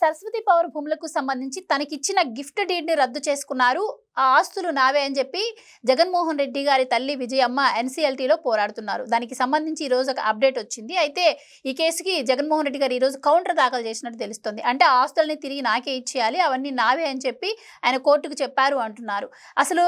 Saraswati power భూములకు సంబంధించి తనకిచ్చిన గిఫ్ట్ డీడ్ని రద్దు చేసుకున్నారు. ఆ ఆస్తులు నావే అని చెప్పి జగన్మోహన్ రెడ్డి గారి తల్లి విజయమ్మ ఎన్సీఎల్టీలో పోరాడుతున్నారు. దానికి సంబంధించి ఈ రోజు ఒక అప్డేట్ వచ్చింది. అయితే ఈ కేసుకి జగన్మోహన్ రెడ్డి గారు ఈ రోజు కౌంటర్ దాఖలు చేసినట్టు తెలుస్తుంది. అంటే ఆస్తులని ఆస్తుల్ని తిరిగి నాకే ఇచ్చేయాలి అవన్నీ నావే అని చెప్పి ఆయన కోర్టుకు చెప్పారు అంటున్నారు. అసలు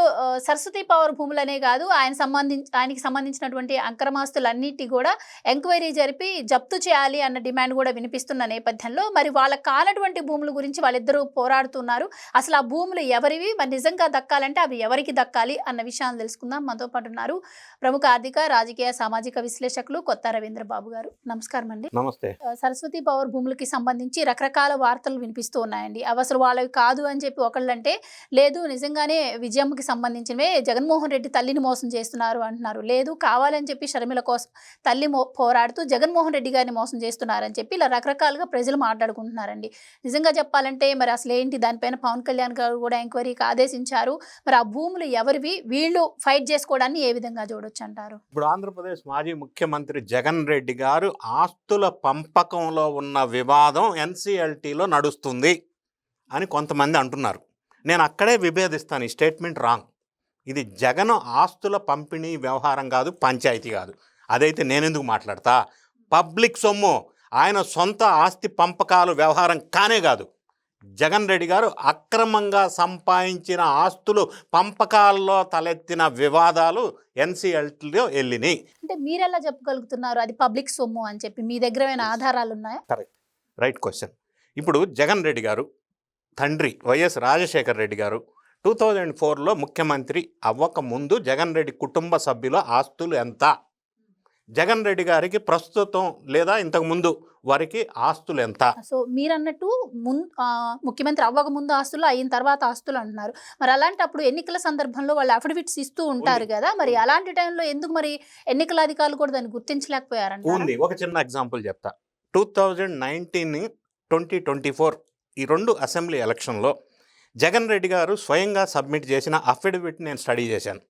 సరస్వతి పవర్ భూములనే కాదు ఆయన సంబంధించి ఆయనకి సంబంధించినటువంటి అక్రమాస్తులన్నిటి కూడా ఎంక్వైరీ జరిపి జప్తు చేయాలి అన్న డిమాండ్ కూడా వినిపిస్తున్న నేపథ్యంలో మరి వాళ్ళ కానటువంటి భూముల గురించి వాళ్ళిద్దరూ పోరాడుతున్నారు. అసలు ఆ భూములు ఎవరివి? మరి నిజంగా దక్కాలంటే అవి ఎవరికి దక్కాలి అన్న విషయాన్ని తెలుసుకుందాం. మనతో పాటు ఉన్నారు ప్రముఖ ఆర్థిక రాజకీయ సామాజిక విశ్లేషకులు కొత్త రవీంద్ర బాబు గారు. నమస్కారం అండి. నమస్తే. సరస్వతి పవర్ భూములకి సంబంధించి రకరకాల వార్తలు వినిపిస్తూ ఉన్నాయండి. అవి అసలు వాళ్ళవి కాదు అని చెప్పి ఒకళ్ళంటే లేదు నిజంగానే విజయమ్మకి సంబంధించినవే జగన్మోహన్ రెడ్డి తల్లిని మోసం చేస్తున్నారు అంటున్నారు. లేదు కావాలని చెప్పి షర్మిల కోసం తల్లి పోరాడుతూ జగన్మోహన్ రెడ్డి గారిని మోసం చేస్తున్నారని చెప్పి ఇలా రకరకాలుగా ప్రజలు మాట్లాడుకుంటున్నారండి. నిజంగా చెప్పాలంటే మరి అసలు ఏంటి దానిపైన పవన్ కళ్యాణ్ గారు కూడా ఎంక్వైరీకి ఆదేశించారు. మరి ఆ భూములు ఎవరివి? వీళ్ళు ఫైట్ చేసుకోవడాన్ని ఏ విధంగా చూడొచ్చు అంటారు? ఇప్పుడు ఆంధ్రప్రదేశ్ మాజీ ముఖ్యమంత్రి జగన్ రెడ్డి గారు ఆస్తుల పంపకంలో ఉన్న వివాదం ఎన్సిఎల్టీలో నడుస్తుంది అని కొంతమంది అంటున్నారు. నేను అక్కడే విభేదిస్తాను ఈ స్టేట్మెంట్ రాంగ్. ఇది జగన్ ఆస్తుల పంపిణీ వ్యవహారం కాదు పంచాయతీ కాదు. అదైతే నేనెందుకు మాట్లాడతా? పబ్లిక్ సొమ్ము ఆయన సొంత ఆస్తి పంపకాలు వ్యవహారం కానే కాదు. జగన్ రెడ్డి గారు అక్రమంగా సంపాదించిన ఆస్తులు పంపకాల్లో తలెత్తిన వివాదాలు ఎన్సిఎల్టీలో వెళ్ళినాయి అంటే మీరెలా చెప్పగలుగుతున్నారు? అది పబ్లిక్ సొమ్ము అని చెప్పి మీ దగ్గర ఆధారాలు ఉన్నాయా రైట్ క్వశ్చన్ ఇప్పుడు జగన్ రెడ్డి గారు తండ్రి వైఎస్ రాజశేఖర్ రెడ్డి గారు టూ థౌజండ్ ఫోర్లో ముఖ్యమంత్రి అవ్వక ముందు జగన్ రెడ్డి కుటుంబ సభ్యుల ఆస్తులు ఎంత? జగన్ రెడ్డి గారికి ప్రస్తుతం లేదా ఇంతకు ముందు వారికి ఆస్తులు ఎంత? సో మీరు అన్నట్టు ముందు ముఖ్యమంత్రి అవ్వక ముందు ఆస్తులు అయిన తర్వాత ఆస్తులు అంటున్నారు. మరి అలాంటప్పుడు ఎన్నికల సందర్భంలో వాళ్ళు అఫిడవిట్స్ ఇస్తూ ఉంటారు కదా మరి అలాంటి టైంలో ఎందుకు మరి ఎన్నికల అధికారులు కూడా దాన్ని గుర్తించలేకపోయారంట ఉంది. ఒక చిన్న ఎగ్జాంపుల్ చెప్తా. Two thousand nineteen twenty twenty four ఈ రెండు అసెంబ్లీ ఎలక్షన్లో జగన్ రెడ్డి గారు స్వయంగా సబ్మిట్ చేసిన అఫిడవిట్ నేను స్టడీ చేశాను.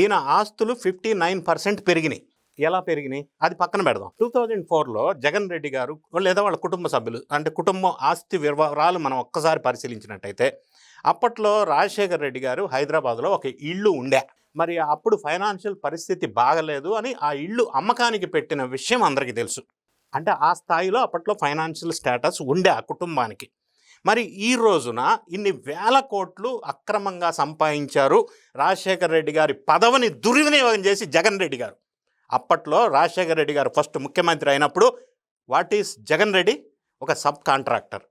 ఈయన ఆస్తులు ఫిఫ్టీ నైన్ పర్సెంట్ పెరిగినాయి. ఎలా పెరిగినాయి? అది పక్కన పెడదాం. టూ థౌజండ్ ఫోర్లో జగన్ రెడ్డి గారు లేదా వాళ్ళ కుటుంబ సభ్యులు అంటే కుటుంబం ఆస్తి వివరాలు మనం ఒక్కసారి పరిశీలించినట్టయితే అప్పట్లో రాజశేఖర్ రెడ్డి గారు హైదరాబాద్లో ఒక ఇల్లు ఉండే. మరి అప్పుడు ఫైనాన్షియల్ పరిస్థితి బాగలేదు అని ఆ ఇల్లు అమ్మకానికి పెట్టిన విషయం అందరికీ తెలుసు. అంటే ఆ స్థాయిలో అప్పట్లో ఫైనాన్షియల్ స్టేటస్ ఉండే ఆ కుటుంబానికి. మరి ఈ రోజున ఇన్ని వేల కోట్లు అక్రమంగా సంపాదించారు రాజశేఖర్ రెడ్డి గారి పదవిని దుర్వినియోగం చేసి జగన్ రెడ్డి గారు. అప్పట్లో రాజశేఖర్ రెడ్డి గారు ఫస్ట్ ముఖ్యమంత్రి అయినప్పుడు వాట్ ఈస్ జగన్ రెడ్డి? ఒక సబ్ కాంట్రాక్టర్.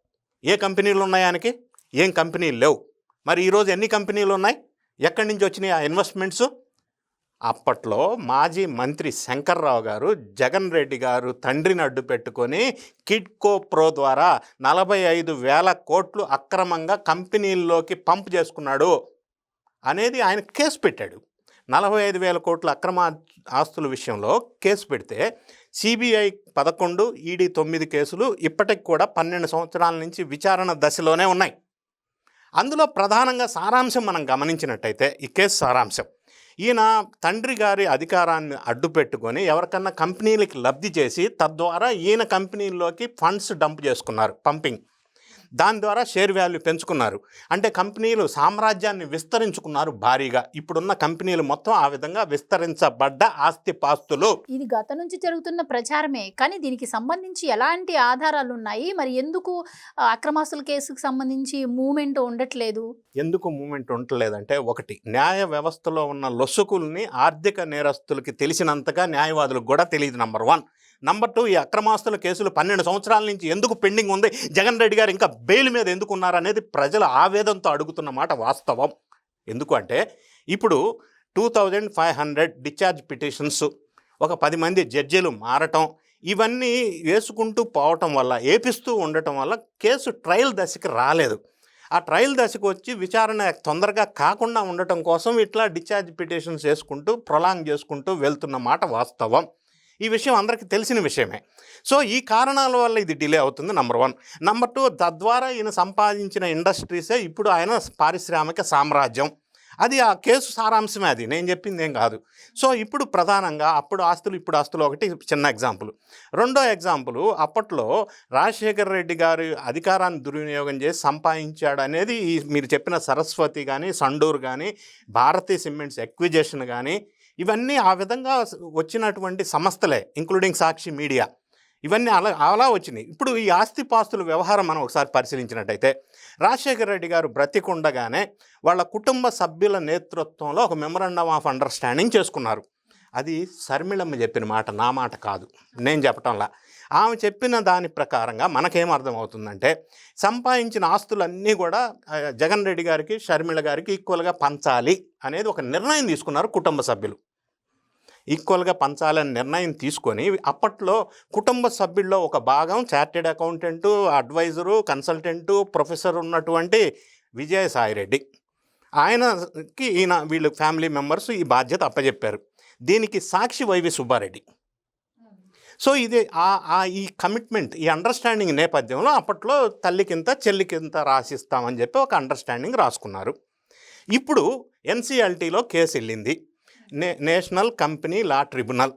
ఏ కంపెనీలు ఉన్నాయి ఆయనకి? ఏం కంపెనీలు లేవు. మరి ఈరోజు ఎన్ని కంపెనీలు ఉన్నాయి? ఎక్కడి నుంచి వచ్చినాయి ఆ ఇన్వెస్ట్మెంట్స్ అప్పట్లో మాజీ మంత్రి శంకర్రావు గారు జగన్ రెడ్డి గారు తండ్రిని అడ్డు పెట్టుకొని కిడ్కో ప్రో ద్వారా నలభై ఐదు వేల కోట్లు అక్రమంగా కంపెనీల్లోకి పంప్ చేసుకున్నాడు అనేది ఆయన కేసు పెట్టాడు. నలభై ఐదు వేల కోట్ల అక్రమ ఆస్తుల విషయంలో కేసు పెడితే సిబిఐ పదకొండు ఈడీ తొమ్మిది కేసులు ఇప్పటికి కూడా పన్నెండు సంవత్సరాల నుంచి విచారణ దశలోనే ఉన్నాయి. అందులో ప్రధానంగా సారాంశం మనం గమనించినట్టయితే ఈ కేసు సారాంశం. ఈయన తండ్రి గారి అధికారాన్ని అడ్డుపెట్టుకొని ఎవరికన్నా కంపెనీలకి లబ్ధి చేసి తద్వారా ఈయన కంపెనీల్లోకి ఫండ్స్ డంప్ చేసుకున్నారు పంపింగ్. దాని ద్వారా షేర్ వాల్యూ పెంచుకున్నారు. అంటే కంపెనీలు సామ్రాజ్యాన్ని విస్తరించుకున్నారు భారీగా. ఇప్పుడున్న కంపెనీలు మొత్తం ఆ విధంగా విస్తరించబడ్డ ఆస్తి పాస్తులు. ఇది గత నుంచి జరుగుతున్న ప్రచారమే. కానీ దీనికి సంబంధించి ఎలాంటి ఆధారాలు ఉన్నాయి? మరి ఎందుకు అక్రమాస్తుల కేసుకు సంబంధించి మూమెంట్ ఉండట్లేదు? ఎందుకు మూమెంట్ ఉండలేదంటే ఒకటి న్యాయ వ్యవస్థలో ఉన్న లొసుకుల్ని ఆర్థిక నేరస్తులకి తెలిసినంతగా న్యాయవాదులకు కూడా తెలియదు నంబర్ వన్. నంబర్ టూ ఈ అక్రమాస్తుల కేసులు పన్నెండు సంవత్సరాల నుంచి ఎందుకు పెండింగ్ ఉంది? జగన్ రెడ్డి గారు ఇంకా బెయిల్ మీద ఎందుకు ఉన్నారనేది ప్రజల ఆవేదంతో అడుగుతున్న మాట వాస్తవం. ఎందుకు అంటే ఇప్పుడు two thousand five hundred discharge petitions ఒక పది మంది జడ్జీలు మారటం ఇవన్నీ వేసుకుంటూ పోవటం వల్ల ఏపిస్తూ ఉండటం వల్ల కేసు ట్రయల్ దశకి రాలేదు. ఆ ట్రయల్ దశకు వచ్చి విచారణ తొందరగా కాకుండా ఉండటం కోసం ఇట్లా డిశ్చార్జ్ పిటిషన్స్ వేసుకుంటూ ప్రొలాంగ్ చేసుకుంటూ వెళ్తున్న మాట వాస్తవం. ఈ విషయం అందరికీ తెలిసిన విషయమే. సో ఈ కారణాల వల్ల ఇది డిలే అవుతుంది నంబర్ వన్ నంబర్ టూ తద్వారా ఈయన సంపాదించిన ఇండస్ట్రీసే ఇప్పుడు ఆయన పారిశ్రామిక సామ్రాజ్యం. అది ఆ కేసు సారాంశమే అది నేను చెప్పింది ఏం కాదు. సో ఇప్పుడు ప్రధానంగా అప్పుడు ఆస్తులు ఇప్పుడు ఆస్తులు ఒకటి చిన్న ఎగ్జాంపుల్ రెండో ఎగ్జాంపుల్ అప్పట్లో రాజశేఖర రెడ్డి గారు అధికారాన్ని దుర్వినియోగం చేసి సంపాదించాడు అనేది ఈ మీరు చెప్పిన సరస్వతి కానీ సండూర్ కానీ భారతీ సిమెంట్స్ ఎక్విజేషన్ కానీ ఇవన్నీ ఆ విధంగా వచ్చినటువంటి సంస్థలే ఇంక్లూడింగ్ సాక్షి మీడియా. ఇవన్నీ అలా అలా వచ్చినాయి. ఇప్పుడు ఈ ఆస్తిపాస్తుల వ్యవహారం మనం ఒకసారి పరిశీలించినట్టయితే రాజశేఖర రెడ్డి గారు బ్రతికుండగానే వాళ్ళ కుటుంబ సభ్యుల నేతృత్వంలో ఒక మెమరాండమ్ ఆఫ్ అండర్స్టాండింగ్ చేసుకున్నారు. అది శర్మిళమ్మ చెప్పిన మాట నా మాట కాదు. నేను చెప్పటంలా. ఆమె చెప్పిన దాని ప్రకారంగా మనకేం అర్థమవుతుందంటే సంపాదించిన ఆస్తులన్నీ కూడా జగన్ రెడ్డి గారికి షర్మిళ గారికి ఈక్వల్గా పంచాలి అనేది ఒక నిర్ణయం తీసుకున్నారు కుటుంబ సభ్యులు. ఈక్వల్గా పంచాలని నిర్ణయం తీసుకొని అప్పట్లో కుటుంబ సభ్యుల్లో ఒక భాగం chartered accountant advisor consultant professor ఉన్నటువంటి విజయసాయిరెడ్డి. ఆయనకి ఈయన వీళ్ళు ఫ్యామిలీ మెంబర్స్ ఈ బాధ్యత అప్పచెప్పారు దీనికి సాక్షి వైవి సుబ్బారెడ్డి. సో ఇది ఆ ఆ ఈ కమిట్మెంట్ ఈ అండర్స్టాండింగ్ నేపథ్యంలో అప్పట్లో తల్లికింత చెల్లికింత రాసిస్తామని చెప్పి ఒక అండర్స్టాండింగ్ రాసుకున్నారు. ఇప్పుడు ఎన్సిఎల్టీలో కేసు వెళ్ళింది నే నేషనల్ కంపెనీ లా ట్రిబ్యునల్.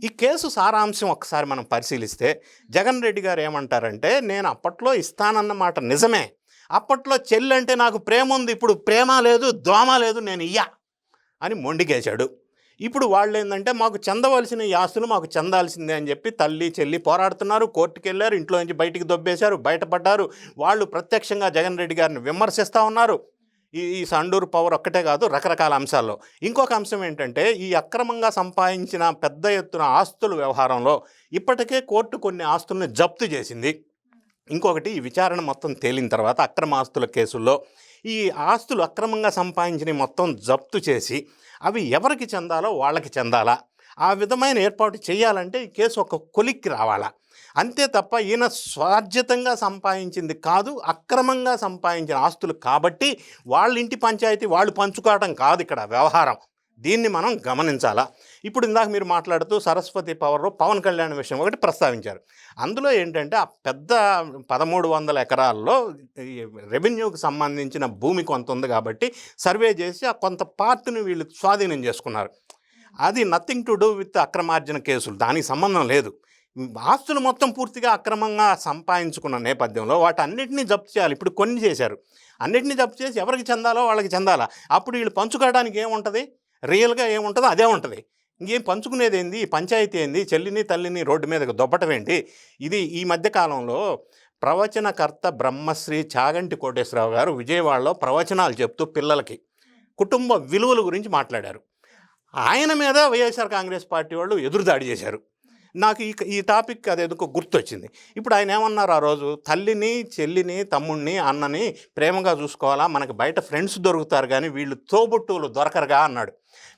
ఈ కేసు సారాంశం ఒకసారి మనం పరిశీలిస్తే జగన్ రెడ్డి గారు ఏమంటారంటే నేను అప్పట్లో ఇస్తానన్నమాట నిజమే. అప్పట్లో చెల్లి అంటే నాకు ప్రేమ ఉంది ఇప్పుడు ప్రేమ లేదు దోమ లేదు నేను ఇయ్యా అని మొండికేశాడు ఇప్పుడు వాళ్ళు ఏంటంటే మాకు చెందవలసిన ఈ ఆస్తులు మాకు చెందాల్సిందే అని చెప్పి తల్లి చెల్లి పోరాడుతున్నారు. కోర్టుకు వెళ్ళారు ఇంట్లో నుంచి బయటికి దొబ్బేశారు బయటపడ్డారు. వాళ్ళు ప్రత్యక్షంగా జగన్ రెడ్డి గారిని విమర్శిస్తూ ఉన్నారు. ఈ ఈ సండూరు పవర్ ఒక్కటే కాదు రకరకాల అంశాల్లో. ఇంకొక అంశం ఏంటంటే ఈ అక్రమంగా సంపాదించిన పెద్ద ఎత్తున ఆస్తుల వ్యవహారంలో ఇప్పటికే కోర్టు కొన్ని ఆస్తుల్ని జప్తు చేసింది. ఇంకొకటి ఈ విచారణ మొత్తం తేలిన తర్వాత అక్రమ ఆస్తుల కేసుల్లో ఈ ఆస్తులు అక్రమంగా సంపాదించిన మొత్తం జప్తు చేసి అవి ఎవరికి చెందాలో వాళ్ళకి చెందాలా? ఆ విధమైన ఏర్పాటు చేయాలంటే ఈ కేసు ఒక కొలిక్కి రావాలా? అంతే తప్ప ఈయన స్వార్జితంగా సంపాదించింది కాదు అక్రమంగా సంపాదించిన ఆస్తులు కాబట్టి వాళ్ళ ఇంటి పంచాయతీ వాళ్ళు పంచుకోవడం కాదు ఇక్కడ వ్యవహారం. దీన్ని మనం గమనించాలా? ఇప్పుడు ఇందాక మీరు మాట్లాడుతూ సరస్వతి పవర్లో పవన్ కళ్యాణ్ విషయం ఒకటి ప్రస్తావించారు. అందులో ఏంటంటే ఆ పెద్ద పదమూడు వందల ఎకరాల్లో రెవెన్యూకి సంబంధించిన భూమి కొంత ఉంది కాబట్టి సర్వే చేసి ఆ కొంత పార్ట్ని వీళ్ళు స్వాధీనం చేసుకున్నారు. అది నథింగ్ టు డూ విత్ అక్రమార్జన కేసులు. దానికి సంబంధం లేదు. ఆస్తులు మొత్తం పూర్తిగా అక్రమంగా సంపాదించుకున్న నేపథ్యంలో వాటన్నిటినీ జప్తు చేయాలి. ఇప్పుడు కొన్ని చేశారు. అన్నిటినీ జప్తు చేసి ఎవరికి చెందాలో వాళ్ళకి చెందాలా? అప్పుడు వీళ్ళు పంచుకోవడానికి ఏముంటుంది? రియల్గా ఏముంటుందో అదే ఉంటుంది. ఇంకేం పంచుకునేది ఏంది పంచాయతీ ఏంది? చెల్లిని తల్లిని రోడ్డు మీదకి దొబ్బటం ఏంటి? ఇది ఈ మధ్య కాలంలో ప్రవచనకర్త బ్రహ్మశ్రీ చాగంటి కోటేశ్వరరావు గారు విజయవాడలో ప్రవచనాలు చెప్తూ పిల్లలకి కుటుంబ విలువల గురించి మాట్లాడారు. ఆయన మీద వైఎస్ఆర్ కాంగ్రెస్ పార్టీ వాళ్ళు ఎదురుదాడి చేశారు. నాకు ఈ ఈ టాపిక్ అది ఎందుకు గుర్తొచ్చింది. ఇప్పుడు ఆయన ఏమన్నారు ఆ రోజు? తల్లిని చెల్లిని తమ్ముడిని అన్నని ప్రేమగా చూసుకోవాలా? మనకి బయట ఫ్రెండ్స్ దొరుకుతారు కానీ వీళ్ళు తోబుట్టువులు దొరకరుగా అన్నాడు.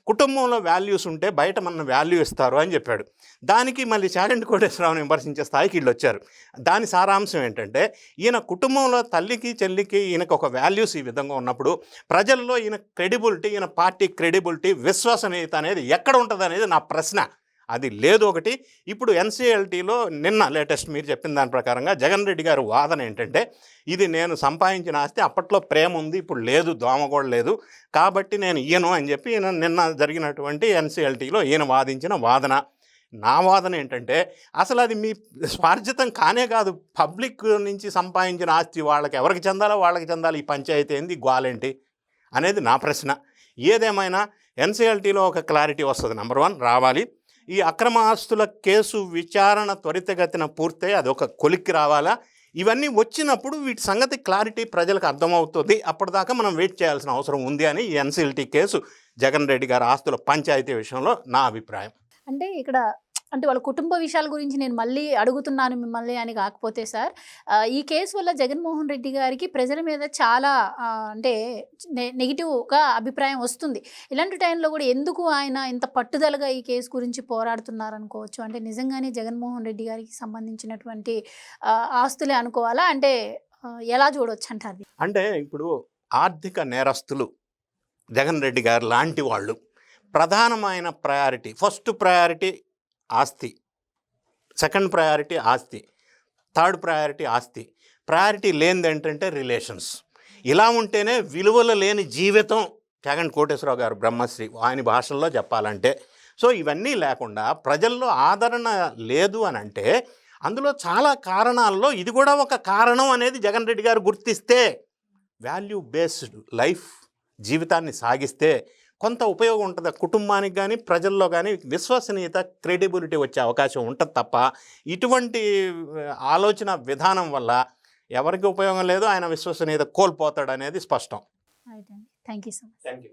కుటుంబంలో వాల్యూస్ ఉంటే బయట మన వాల్యూ ఇస్తారు అని చెప్పాడు. దానికి మళ్ళీ చాగంటి కోటేశ్వరరావుని విమర్శించే స్థాయికి వీళ్ళు వచ్చారు దాని సారాంశం ఏంటంటే ఈయన కుటుంబంలో తల్లికి చెల్లికి ఈయనకు ఒక వాల్యూస్ ఈ విధంగా ఉన్నప్పుడు ప్రజల్లో ఈయన క్రెడిబిలిటీ ఈయన పార్టీ క్రెడిబిలిటీ విశ్వసనీయత అనేది ఎక్కడ ఉంటుంది అనేది నా ప్రశ్న. అది లేదు ఒకటి. ఇప్పుడు ఎన్సీఎల్టీలో నిన్న లేటెస్ట్ మీరు చెప్పిన దాని ప్రకారంగా జగన్ రెడ్డి గారు వాదన ఏంటంటే ఇది నేను సంపాదించిన ఆస్తి అప్పట్లో ప్రేమ ఉంది ఇప్పుడు లేదు దోమ కూడా లేదు. కాబట్టి నేను ఈయను అని చెప్పి ఈయన నిన్న జరిగినటువంటి ఎన్సీఎల్టీలో ఈయన వాదించిన వాదన. నా వాదన ఏంటంటే అసలు అది మీ స్వార్జితం కానే కాదు. పబ్లిక్ నుంచి సంపాదించిన ఆస్తి వాళ్ళకి ఎవరికి చెందాలో వాళ్ళకి చెందాలి. ఈ పంచాయతీ ఏంది గోలేంటి అనేది నా ప్రశ్న. ఏదేమైనా ఎన్సీఎల్టీలో ఒక క్లారిటీ వస్తుంది. నెంబర్ వన్ రావాలి. ఈ అక్రమ ఆస్తుల కేసు విచారణ త్వరితగతిన పూర్తయి అది ఒక కొలిక్కి రావాలా? ఇవన్నీ వచ్చినప్పుడు వీటి సంగతి క్లారిటీ ప్రజలకు అర్థమవుతుంది. అప్పటిదాకా మనం వెయిట్ చేయాల్సిన అవసరం ఉంది అని ఎన్సీఎల్టీ కేసు జగన్ రెడ్డి గారి ఆస్తుల పంచాయతీ విషయంలో నా అభిప్రాయం. అంటే ఇక్కడ అంటే వాళ్ళ కుటుంబ విషయాల గురించి నేను మళ్ళీ అడుగుతున్నాను మిమ్మల్ని అని కాకపోతే సార్ ఈ కేసు వల్ల జగన్మోహన్ రెడ్డి గారికి ప్రజల మీద చాలా అంటే నెగిటివ్గా అభిప్రాయం వస్తుంది. ఇలాంటి టైంలో కూడా ఎందుకు ఆయన ఇంత పట్టుదలగా ఈ కేసు గురించి పోరాడుతున్నారు అనుకోవచ్చు అంటే నిజంగానే జగన్మోహన్ రెడ్డి గారికి సంబంధించినటువంటి ఆస్తులే అనుకోవాలా? అంటే ఎలా చూడవచ్చు అంటారు అంటే ఇప్పుడు ఆర్థిక నేరస్తులు జగన్ రెడ్డి గారు లాంటి వాళ్ళు ప్రధానమైన ప్రయారిటీ ఫస్ట్ ప్రయారిటీ ఆస్తి. సెకండ్ ప్రయారిటీ ఆస్తి. థర్డ్ ప్రయారిటీ ఆస్తి. ప్రయారిటీ లేనిది ఏంటంటే రిలేషన్స్. ఇలా ఉంటేనే విలువలు లేని జీవితం జగన్ కోటేశ్వరరావు గారు బ్రహ్మశ్రీ ఆయన భాషల్లో చెప్పాలంటే. సో ఇవన్నీ లేకుండా ప్రజల్లో ఆదరణ లేదు అని అంటే అందులో చాలా కారణాల్లో ఇది కూడా ఒక కారణం అనేది జగన్ రెడ్డి గారు గుర్తిస్తే వాల్యూ బేస్డ్ లైఫ్ జీవితాన్ని సాగిస్తే కొంత ఉపయోగం ఉంటుంది. కుటుంబానికి కానీ ప్రజల్లో కానీ విశ్వసనీయత క్రెడిబిలిటీ వచ్చే అవకాశం ఉంటుంది తప్ప ఇటువంటి ఆలోచన విధానం వల్ల ఎవరికి ఉపయోగం లేదు. ఆయన విశ్వసనీయత కోల్పోతాడు అనేది స్పష్టం. రైట్ అండి thank you so much thank you